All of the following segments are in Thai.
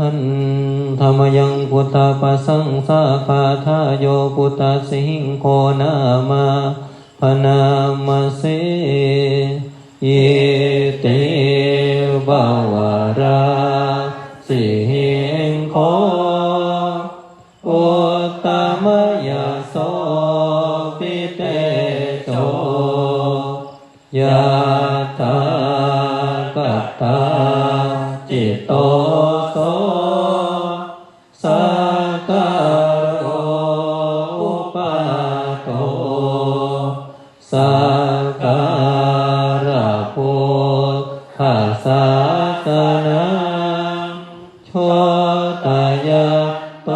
หันธรรมยังพุทธปัสสังสาคาทาโยพุทธสิงโคนามาพนามาเสเยเตบาวาราสิงโคอุตตมยโสปิเตโจยะถากตาจิตโต ยะโต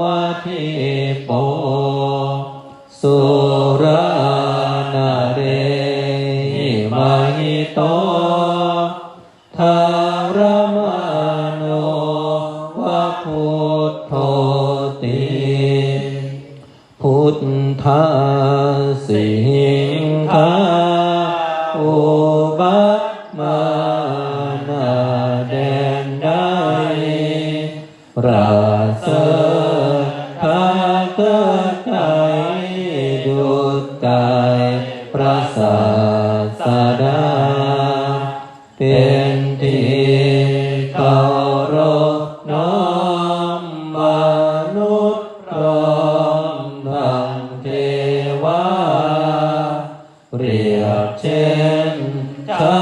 วัทิโปสุรานาเรหิมาหิโตทารมาโนวะพุทโธติพุทธาสิงคา ประเสริฐพาเกิดไกดุจกายพระศาสดาเป็นที่เคารพน้อมมนุษย์พร้อมทั้งเทวาเรียบเช่นชา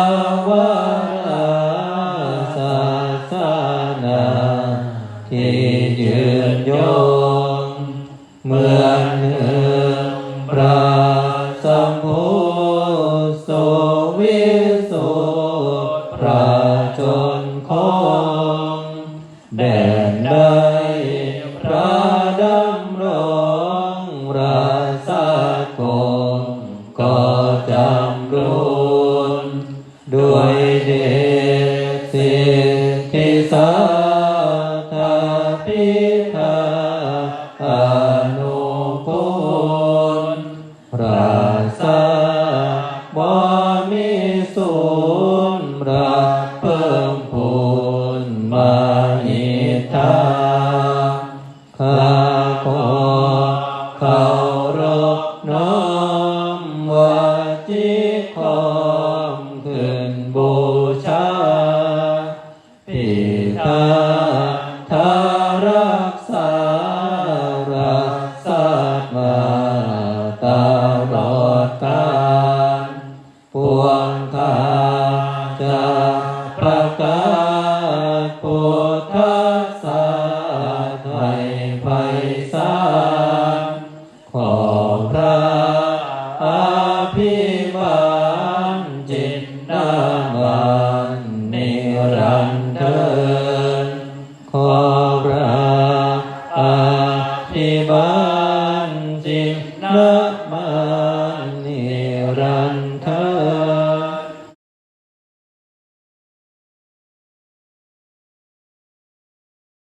วา ที่ยืนยงเหมือนหนึ่งพระสัมพุทธวิสุพระชนของแดนใดพระดำรงราชกงก็จำรุนด้วยเดชสิทธิสา สูญรักเพิ่มพูนมาหิทาข้าขอเคารพน้อมวาจิคอมขึ้นบูชาพิทาทารักษารักษามาตลอดกา 吧。